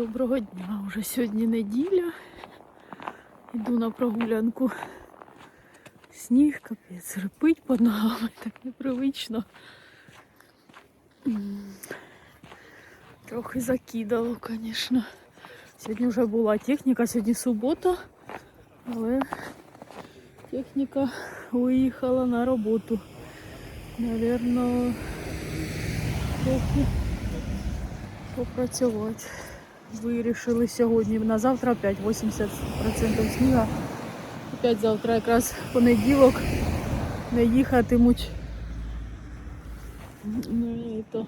Доброго дня, уже сьогодні неділя. Йду на прогулянку. Сніг, капець, рипить під ногами, так непривично. Трохи закидало, звісно. Сьогодні вже була техніка, сьогодні субота, але техніка виїхала на роботу. Навірно, трохи попрацювати. Вирішили сьогодні. На завтра опять 80% сніга. Опять завтра якраз понеділок не їхатимуть. Ну, і то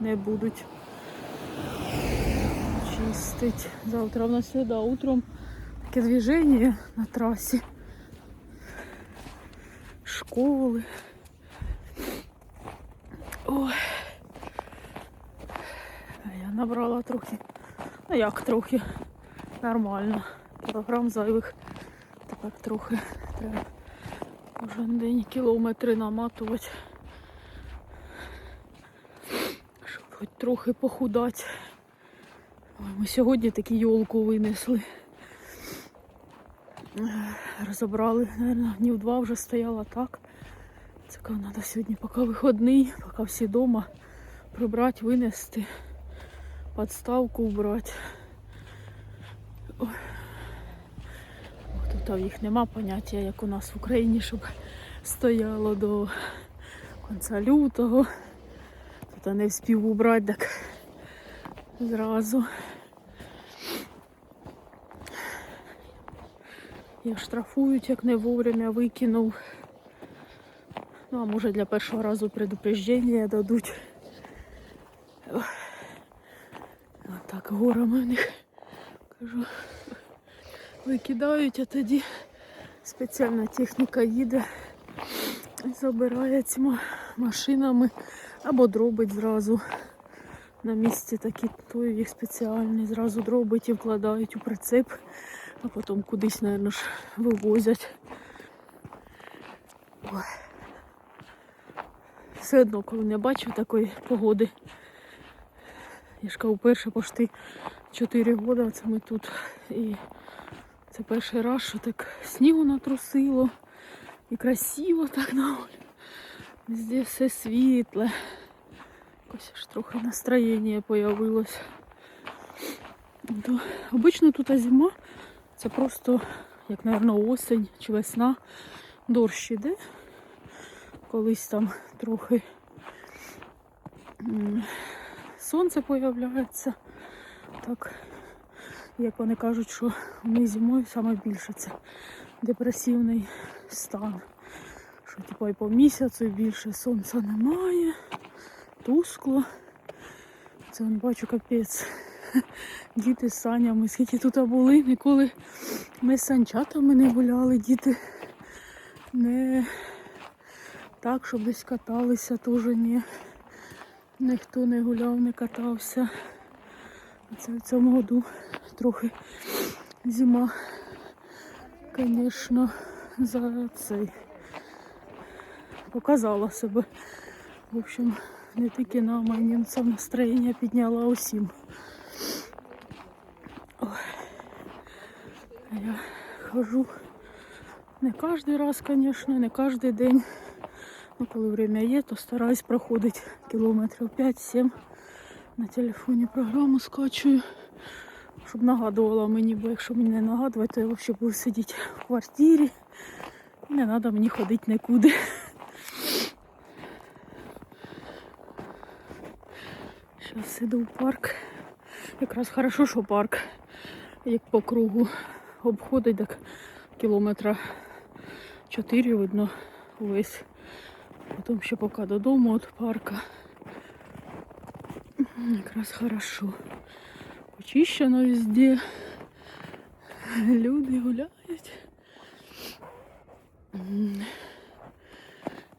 не будуть чистить. Завтра в нас сюди утром таке движення на трасі. Школи. Ой. Набрала трохи. Ну як трохи. Нормально. Кілограм зайвих. Тепер трохи треба кожен день кілометри наматувати. Щоб хоч трохи похудати. Ой, ми сьогодні таку йолку винесли. Розібрали, мабуть, днів два вже стояла так. Це треба сьогодні, поки виходний, поки всі вдома, прибрати, винести, подставку. Ох, Тут в їх нема поняття, як у нас в Україні, щоб стояло до кінця лютого. Тут не встиг убрати, так зразу. Як штрафують, як не вовремя викинув. Ну, а може для першого разу предупреждення дадуть. Ох. Отак горами в них кажу. Викидають, а тоді спеціальна техніка їде, забирає цими машинами або дробить зразу. На місці такі той їх спеціальний, зразу дробить і вкладають у прицеп, а потім кудись, мабуть, ж вивозять. Ой. Все одно, коли не бачу такої погоди. Я ж кажу, вперше пошти 4 роки це ми тут. І це перший раз, що так снігу натрусило. І красиво так на. Везде все світле. Якось аж трохи настроєння появилось. То, обично тут зима, це просто, як, мабуть, осень чи весна, дощ іде. Колись там трохи сонце появляється. Так, як вони кажуть, що ми зимою саме більше це депресивний стан. Що типу і по місяцю більше сонця немає, тускло. Це вон бачу капець. Діти з санями, скільки тут були, ніколи ми з санчатами не гуляли, діти не так, щоб десь каталися, теж ні. Ніхто не гуляв, не катався. Це в цьому году трохи зима, звісно, за цей показала себе. В общем, не тільки нам, а й німцям настроєння підняла усім. Ой. Я хожу не кожен раз, звісно, не кожен день. Ну, коли время є, то стараюсь проходити кілометрів 5-7. На телефоні програму скачую, щоб нагадувала мені, бо якщо мені не нагадувати, то я взагалі буду сидіти в квартирі. Не треба мені ходити нікуди. Зараз іду в парк. Якраз хорошо, що парк, як по кругу обходить, так кілометра 4 видно весь. Потім ще поки додому від парка. Якраз хорошо. Почищено везде. Люди гуляють.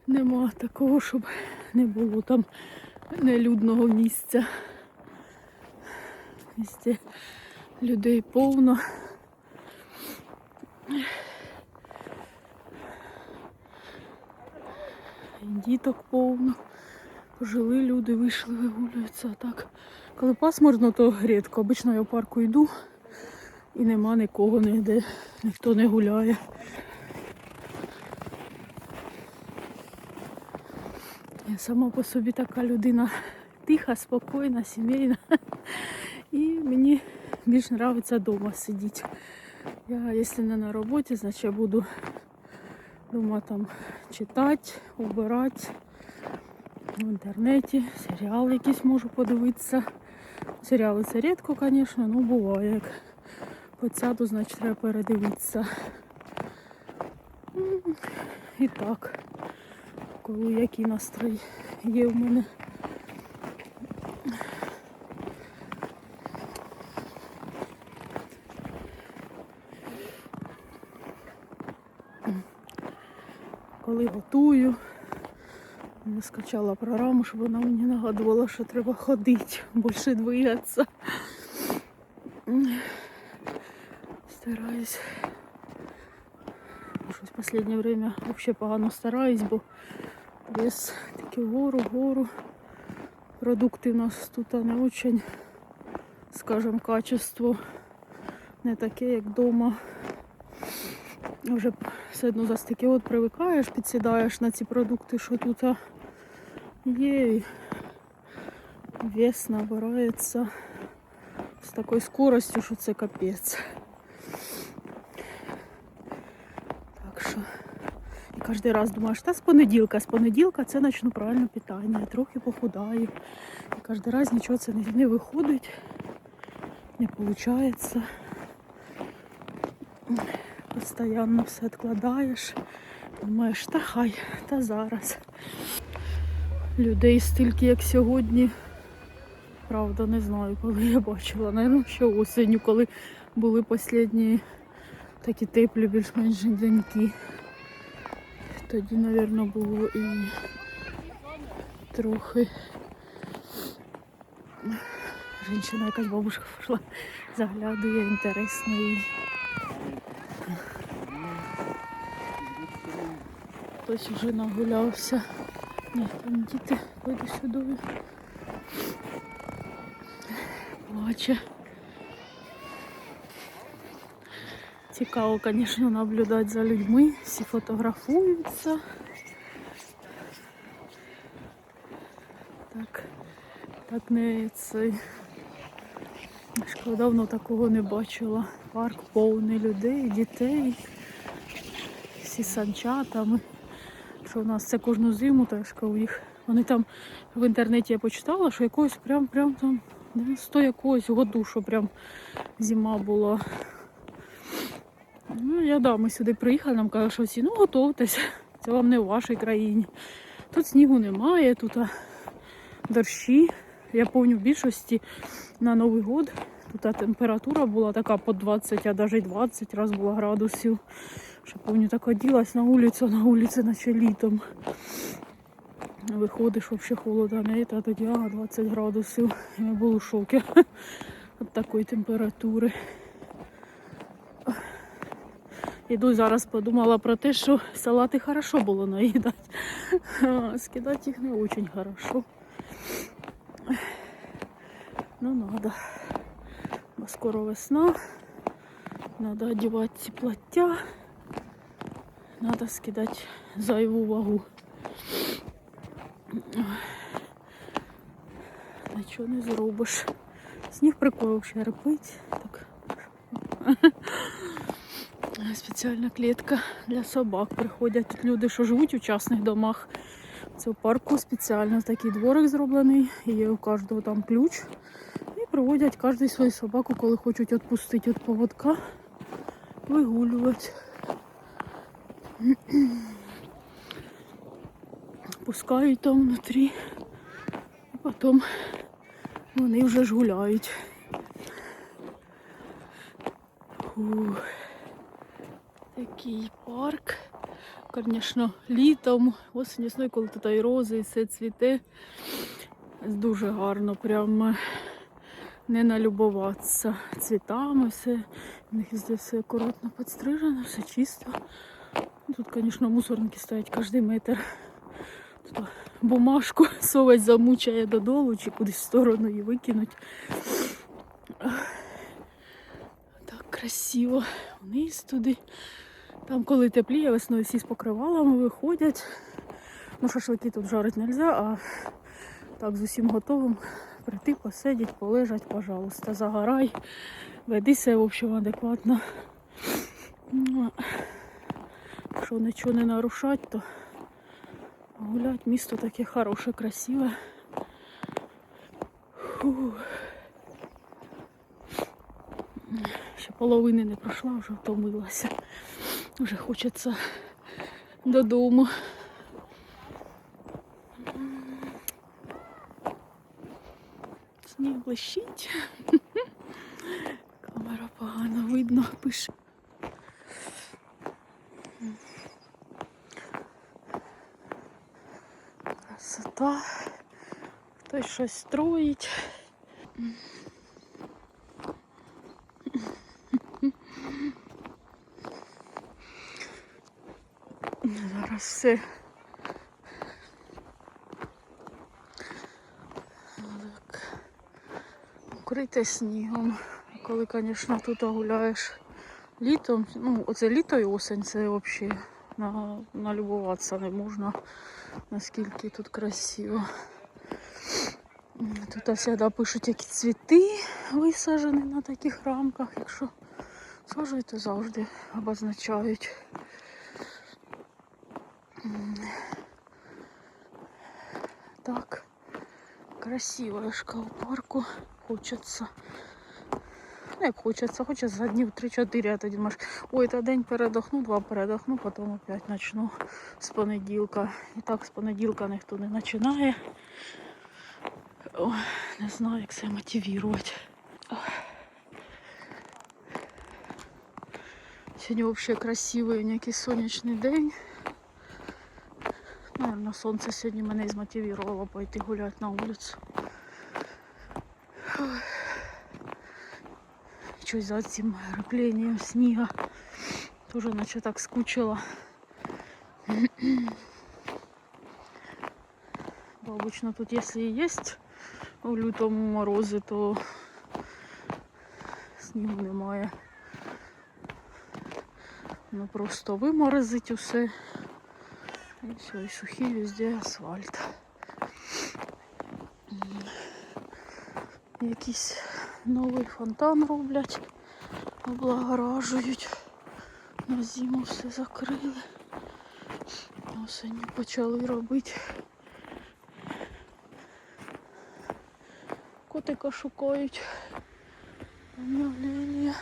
Нема такого, щоб не було там нелюдного місця. Везде людей повно. Діток повно. Пожили люди, вийшли, вигулюються. А так, коли пасмурно, то рідко. Обично я в парку йду і нема нікого ніде, ніхто не гуляє. Я сама по собі така людина тиха, спокійна, сімейна. І мені більш подобається вдома сидіти. Я, якщо не на роботі, значить я буду вдома там читати, убирати в інтернеті, серіали якісь можу подивитися. Серіали це рідко, звісно, ну буває. Як посяду, значить треба передивитися. І так, коли який настрій є в мене. Коли готую, я скачала програму, щоб вона мені нагадувала, що треба ходити, більше двигатися. Стараюсь. Щось в останнє время взагалі погано стараюсь, бо вес таки вгору, вгору. Продукти у нас тут не очень, скажем, качество не таке, як вдома. Вже все одно за стільки от привикаєш, підсідаєш на ці продукти, що тут а, є. Вес набирається з такою скоростю, що це капець. Так що і кожен раз думаєш, та з понеділка, з понеділка це почну правильне питання, я трохи похудаю. І кожен раз нічого це не виходить, не виходить. Постоянно все відкладаєш. Думаєш, та хай, та зараз. Людей стільки, як сьогодні. Правда, не знаю, коли я бачила. Наверно, ще осінню, коли були останні такі теплі, більш-менш деньки. Тоді, напевно, було і трохи. Жінчина якась бабушка пішла, заглядує, інтересно їй. Хтось вже нагулявся. Ні, там діти пойду сюди. Плаче. Цікаво, звісно, наблюдати за людьми. Всі фотографуються. Так, так не цей. Шкода, давно такого не бачила. Парк повний людей, дітей всі санчатами. Що у нас це кожну зиму теж у їх. Вони там в інтернеті я почитала, що якогось прям прям там 90 якогось году, що прям зима була. Ну, я да, ми сюди приїхали, нам кажуть, що всі, ну готовтеся, це вам не в вашій країні. Тут снігу немає, тут а, дощі. Я пам'ятаю, в більшості на Новий год тут температура була така по 20, а навіть 20 раз була градусів. Що пам'ятаю, так оділась на вулицю, на вулиці, наче літом. Виходиш, взагалі холодно, не а тоді ага, 20 градусів. Я був у шокі від такої температури. Іду зараз подумала про те, що салати хорошо було наїдати. А Скидати їх не дуже хорошо. Ну, надо. Бо скоро весна. Надо одягати ці плаття. Надо скидати зайву вагу. Нічого не зробиш. Сніг прикол ще репить. Так. Спеціальна клітка для собак. Приходять тут люди, що живуть у частних домах. Це в парку спеціально такий дворик зроблений. Є у кожного там ключ. І приводять кожен свою собаку, коли хочуть відпустити від поводка, вигулювати. Пускають там внутрі, а потім вони вже ж гуляють. Такий парк. Звісно, літом, осінь, весною, коли тут і рози, і все цвіте. Дуже гарно, прям не налюбуватися цвітами, все. У них все акуратно підстрижено, все чисто. Тут, звісно, мусорники стоять кожен метр. Тут бумажку совать замучає додолу чи кудись в сторону її викинуть. Так красиво. Вниз туди. Там, коли тепліє, весною всі з покривалами виходять. Ну, шашлики тут жарити не можна, а так з усім готовим прийти, посидіти, полежать, пожалуйста, загорай, веди себе, в общем, адекватно. Якщо нічого не нарушать, то гулять місто таке хороше, красиве. Ще половини не пройшла, вже втомилася. Вже хочеться додому. Сніг блищить. Камера погано видно, пише. Красота. Хтось щось строїть. Зараз все. Так. Укрите снігом. Коли, звісно, тут гуляєш літом, ну, оце літо і осень, це взагалі на, налюбуватися не можна, наскільки тут красиво. Тут завжди пишуть, які цвіти висаджені на таких рамках. Якщо саджують, то завжди обозначають. Так, красиво шка парку. Хочеться. Ну, як хочеться, хочеться за днів 3-4, а тоді маш. Ой, та день передохну, два передохну, потім опять почну з понеділка. І так з понеділка ніхто не починає. Ой, не знаю, як це мотивувати. Сьогодні взагалі красивий якийсь сонячний день. Наверно, сонце сьогодні мене змотивувало пойти гуляти на вулицю. Щось за цим гребленням сніга. Тоже наче так скучила. Бо обычно тут, если и есть у лютому морози, то снігу немає. Ну просто виморозить усе. І все, і сухий везде асфальт. М. Новий фонтан роблять, облагоражують. На зиму все закрили. Осені почали робити. Котика шукають. Обновлення.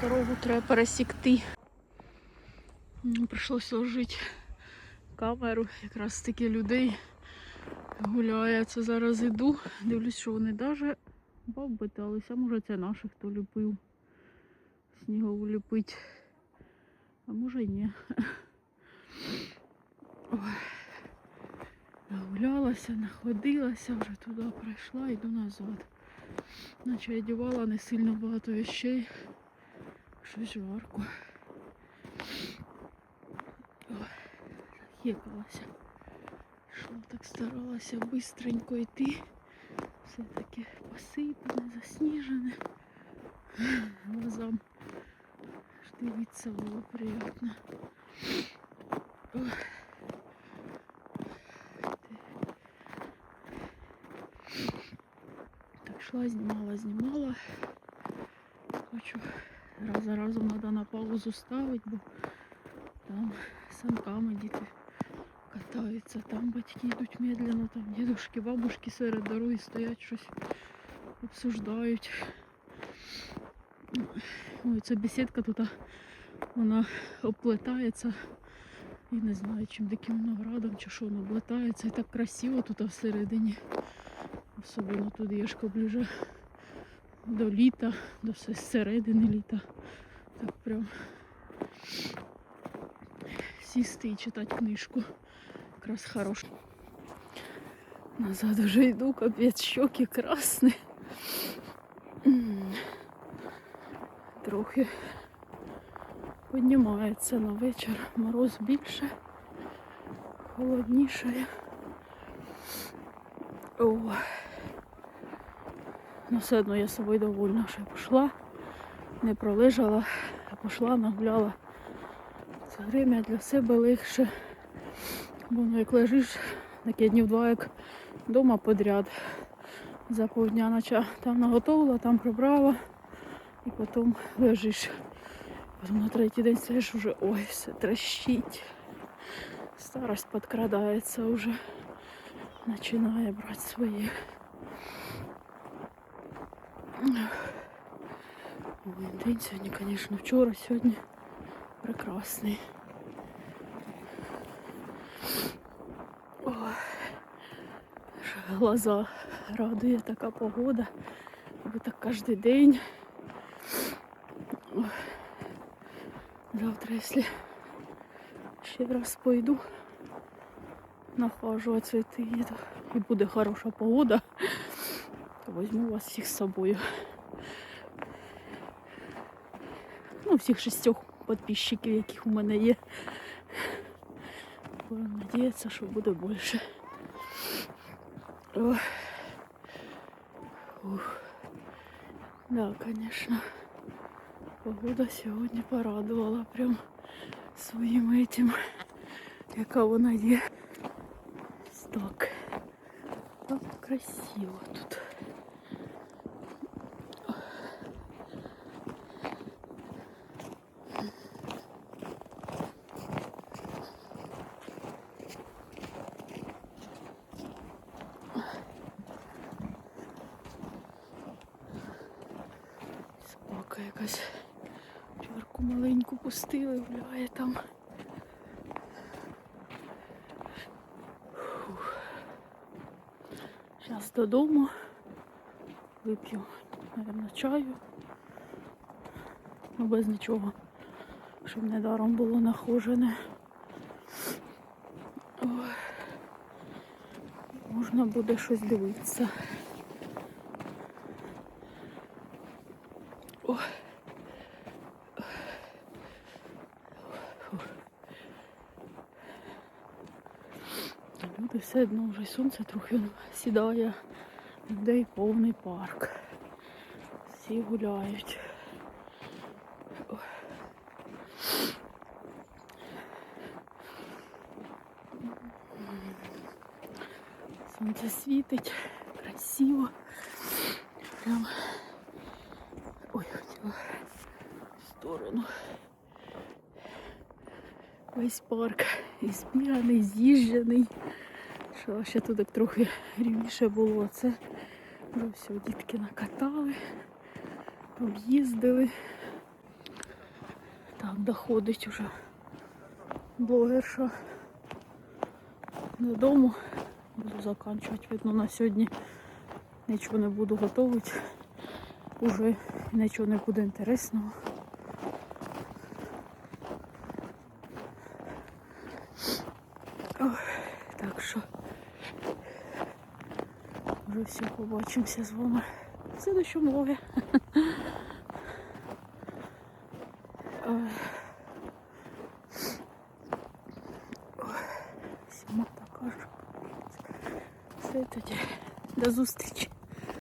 Дорогу треба пересікти. Прийшлося ложити камеру, якраз таки людей гуляє. Це зараз іду. Дивлюсь, що вони навіть оббиталися. Може це наших хто ліпив. Снігову ліпить. А може й ні. Ой. Нагулялася, находилася, вже туди прийшла, йду назад. Наче я не сильно багато вещей. Щось жарко. Ой, захекалася. Так старалася бистренько йти. Все таке посипане, засніжене. Глазам аж дивитися було приємно. Так йшла, знімала, знімала. Хочу раз за разом треба на паузу ставити, бо там санками діти катаються, там батьки йдуть медленно, там дідушки, бабушки серед дороги стоять, щось обсуждають. Ой, ця бесідка тут, вона оплетається. Я не знаю, чим диким виноградом чи що воно оплетається. І так красиво тут всередині. Особливо тут є ближе до літа, до середини літа. Так прям сісти і читати книжку. Якраз хорош. Назад вже йду, капець, щоки красні. Трохи Піднімається на вечір. Мороз більше, холодніше. О. Ну, все одно я собою довольна, що я пішла, не пролежала, а пішла, нагуляла. Це время для себе легше. Бо ну, як лежиш, таке днів два, як вдома подряд. За півдня наче там наготовила, там прибрала і потім лежиш. Потім на третій день стоїш уже, ой, все трещить. Старость підкрадається вже. Починає брати своє. Ой, день сьогодні, звісно, вчора, сьогодні прекрасний. Ой, глаза радує така погода. Аби так кожен день. Ой. Завтра, якщо ще раз пойду нахажувати цвіти їду, і буде хороша погода, то візьму вас всіх з собою. Ну, всіх шістьох підписчиків, яких у мене є. Будемо надіятися, що буде більше. Ох. Ух. Да, конечно. Погода сьогодні порадувала прям своїм этим, яка вона є. Ось Так. Так красиво тут. Пустили, гуляє там. Зараз додому вип'ю, мабуть, чаю. Ну, без нічого, щоб недаром було нахожене. Можна буде щось дивитися. Ой. Люди все одно вже сонце трохи сідає, людей повний парк. Всі гуляють. Сонце світить, красиво. Прям ой, хотіла в сторону. Весь парк і збіганий, з'їжджений. Що ще так трохи рівніше було. Це вже все, дітки накатали, об'їздили. Так, доходить уже блогерша додому. Буду заканчувати. Видно, на сьогодні нічого не буду готувати. Уже нічого не буде інтересного. Ой, так що вже всі побачимося з вами в следующому влогі. Ой. Ой, Всім така ж. Все тоді. До зустрічі.